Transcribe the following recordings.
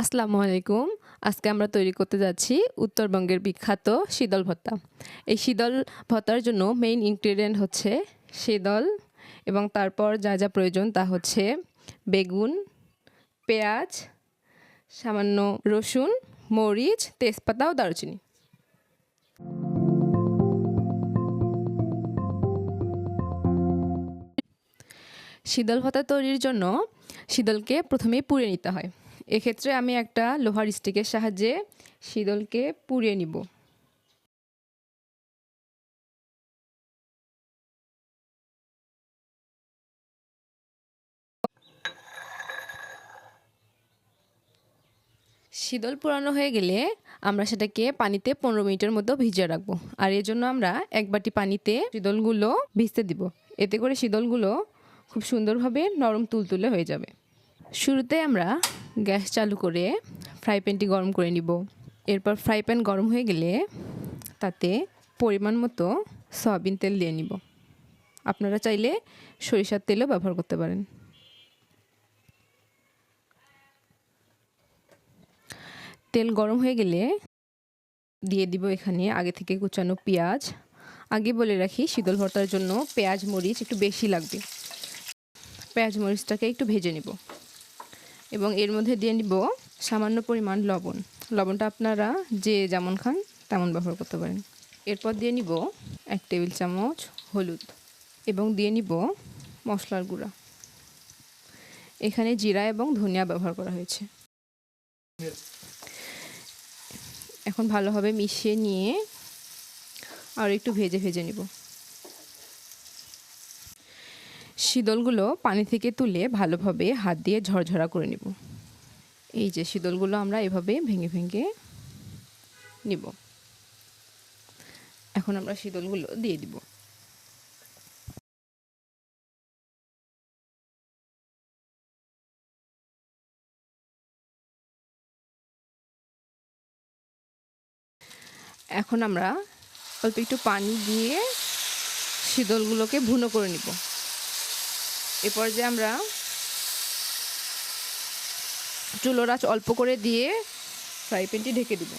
আসসালামু আলাইকুম। আজকে আমরা তৈরি করতে যাচ্ছি উত্তরবঙ্গের বিখ্যাত শীতল ভর্তা এই শীতল ভর্তার জন্য মেইন ইনগ্রেডিয়েন্ট হচ্ছে শীতল এবং তারপর যা যা প্রয়োজন তা হচ্ছে বেগুন, পেঁয়াজ, সামান্য রসুন, মরিচ, তেজপাতা ও দারুচিনি। শীতল ভর্তা তৈরির জন্য শীতলকে প্রথমেই পুড়িয়ে নিতে হয়। এক্ষেত্রে আমি একটা লোহার স্টিকের সাহায্যে শীতলকে পুড়িয়ে নিব। শীতল পুরানো হয়ে গেলে আমরা সেটাকে পানিতে পনেরো মিনিটের মতো ভিজিয়ে রাখব। আর এর জন্য আমরা এক বাটি পানিতে শীতলগুলো ভিজতে দিব। এতে করে শীতলগুলো খুব সুন্দরভাবে নরম তুলতুলে হয়ে যাবে। শুরুতে আমরা গ্যাস চালু করে ফ্রাই প্যানটি গরম করে নিব। এরপর ফ্রাই প্যান গরম হয়ে গেলে তাতে পরিমাণ মতো সয়াবিন তেল দিয়ে নিব। আপনারা চাইলে সরিষার তেলও ব্যবহার করতে পারেন। তেল গরম হয়ে গেলে দিয়ে দিব এখানে আগে থেকে কুচানো পেঁয়াজ। আগে বলে রাখি, শীতল ভর্তার জন্য পেঁয়াজ, মরিচ একটু বেশি লাগবে। পেঁয়াজ, মরিচটাকে একটু ভেজে নিব। এবং এর মধ্যে দিয়ে নিব সামান্য পরিমাণ লবণ। লবণটা আপনারা যে যেমন খান তেমন ব্যবহার করতে পারেন। এরপর দিয়ে নিব এক টেবিল চামচ হলুদ এবং দিয়ে নিব মশলার গুঁড়া। এখানে জিরা এবং ধনিয়া ব্যবহার করা হয়েছে। এখন ভালোভাবে মিশিয়ে নিয়ে আর একটু ভেজে ভেজে নিব। শীতলগুলো পানি থেকে তুলে ভালোভাবে হাত দিয়ে ঝরঝরা করে নিব। এই যে শীতলগুলো আমরা এভাবে ভেঙে ভেঙে নিব। এখন আমরা শীতলগুলো দিয়ে দিব। এখন আমরা অল্প একটু পানি দিয়ে শীতলগুলোকে ভুনো করে নিব। এ পর্যায়ে আমরা চুলোর আঁচ অল্প করে দিয়ে ফ্রাই প্যানটি ঢেকে দিব।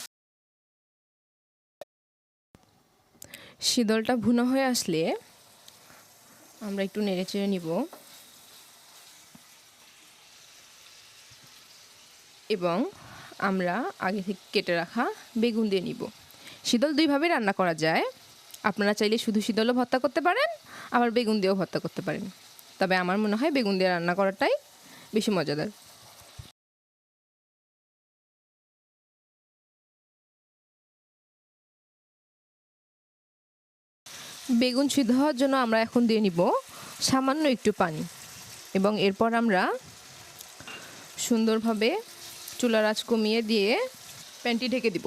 শীতলটা ভুনো হয়ে আসলে আমরা একটু নেড়ে চেড়ে নিব। এবং আমরা আগে থেকে কেটে রাখা বেগুন দিয়ে নিব। শীতল দুইভাবে রান্না করা যায়। আপনারা চাইলে শুধু শীতলও ভর্তা করতে পারেন, আবার বেগুন দিয়েও ভর্তা করতে পারেন। তবে আমার মনে হয় বেগুন দিয়ে রান্না করাটাই বেশি মজাদার। বেগুন সিদ্ধ হওয়ার জন্য আমরা এখন দিয়ে নিব সামান্য একটু পানি এবং এরপর আমরা সুন্দরভাবে চুলার আঁচ কমিয়ে দিয়ে প্যানটি ঢেকে দিব।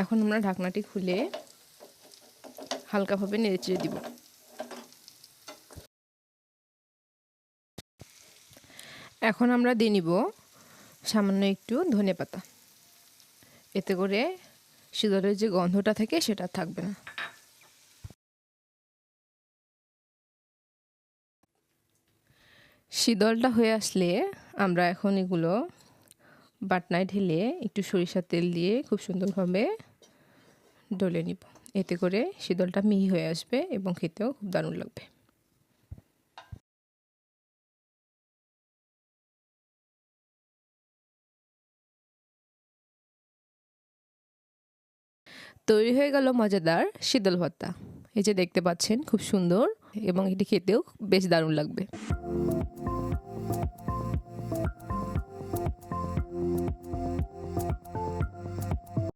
এখন আমরা ঢাকনাটি খুলে হালকাভাবে নেড়ে চেড়ে দিব। এখন আমরা দিয়ে নিব সামান্য একটু ধনে পাতা। এতে করে শীতলের যে গন্ধটা থাকে সেটা থাকবে না। শীতলটা হয়ে আসলে আমরা এখন এগুলো বাটনায় ঢেলে একটু সরিষার তেল দিয়ে খুব সুন্দরভাবে ডলে নিব। এতে করে শীতলটা মিহি হয়ে আসবে এবং খেতেও খুব দারুণ লাগবে। তৈরি হয়ে গেল মজাদার শীতল ভর্তা। এই যে দেখতে পাচ্ছেন, খুব সুন্দর এবং এটি খেতেও বেশ দারুণ লাগবে।